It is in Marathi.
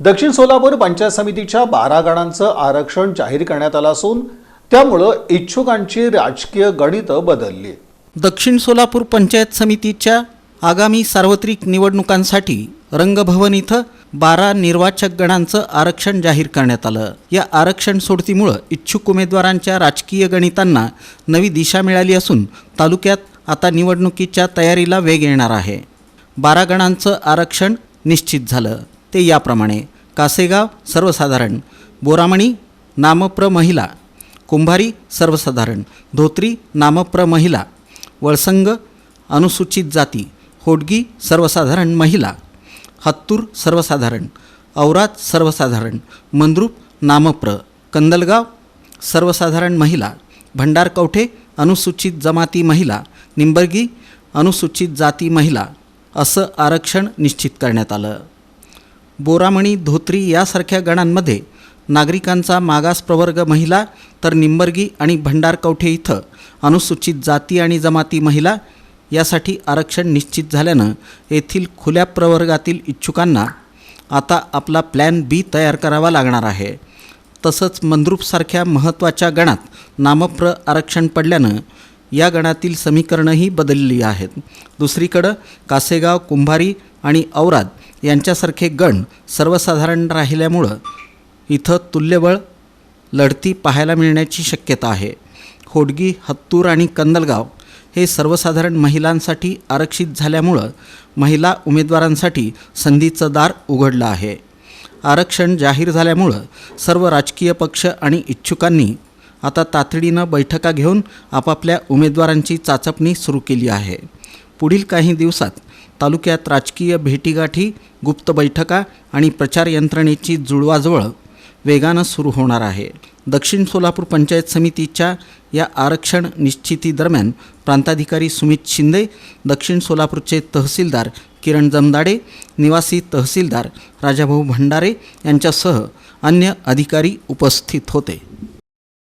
दक्षिण सोलापूर पंचायत समितीच्या बारा गणांचं आरक्षण जाहीर करण्यात आलं असून त्यामुळं इच्छुकांची राजकीय गणितं बदलली दक्षिण सोलापूर पंचायत समितीच्या आगामी सार्वत्रिक निवडणुकांसाठी रंगभवन इथं बारा निर्वाचक गणांचं आरक्षण जाहीर करण्यात आलं. या आरक्षण सोडतीमुळं इच्छुक उमेदवारांच्या राजकीय गणितांना नवी दिशा मिळाली असून तालुक्यात आता निवडणुकीच्या तयारीला वेग येणार आहे. बारा गणांचं आरक्षण निश्चित झालं. ते याप्रमाणे. कासेगाव सर्वसाधारण. बोरामणी नामप्र महिला कुंभारी सर्वसाधारण. धोत्री नामप्र महिला वळसंग अनुसूचित जाती. होडगी सर्वसाधारण महिला. हत्तूर सर्वसाधारण. औरात सर्वसाधारण. मंद्रूप नामप्र. कंदलगाव सर्वसाधारण महिला. भंडारकवठे अनुसूचित जमाती महिला. निंबर्गी अनुसूचित जाती महिला. असं आरक्षण निश्चित करण्यात आलं. बोरामणी धोत्री यासारख्या गणांमध्ये नागरिकांचा मागास प्रवर्ग महिला तर निंबर्गी आणि भंडारकवठे इथं अनुसूचित जाती आणि जमाती महिला यासाठी आरक्षण निश्चित झाल्यानं येथील खुल्या प्रवर्गातील इच्छुकांना आता आपला प्लॅन बी तयार करावा लागणार आहे. तसंच मंद्रुपसारख्या महत्त्वाच्या गणात नामप्र आरक्षण पडल्यानं या गणातील समीकरणंही बदलली आहेत. दुसरीकडं कासेगाव कुंभारी आणि औराद यांच्यासारखे गण सर्वसाधारण राहिल्यामुळं इथं तुल्यबळ लढती पाहायला मिळण्याची शक्यता आहे. होडगी हत्तूर आणि कंदलगाव हे सर्वसाधारण महिलांसाठी आरक्षित झाल्यामुळं महिला उमेदवारांसाठी संधीचं दार उघडलं आहे. आरक्षण जाहीर झाल्यामुळं सर्व राजकीय पक्ष आणि इच्छुकांनी आता तातडीनं बैठका घेऊन आपापल्या उमेदवारांची चाचपणी सुरू केली आहे. पुढील काही दिवसात तालुक्यात राजकीय भेटीगाठी गुप्त बैठका आणि प्रचार यंत्रणेची जुळवाजुळव वेगानं सुरू होणार आहे. दक्षिण सोलापूर पंचायत समितीच्या या आरक्षण निश्चितीदरम्यान प्रांताधिकारी सुमित शिंदे दक्षिण सोलापूरचे तहसीलदार किरण जमदाडे निवासी तहसीलदार राजाभाऊ भंडारे यांच्यासह अन्य अधिकारी उपस्थित होते.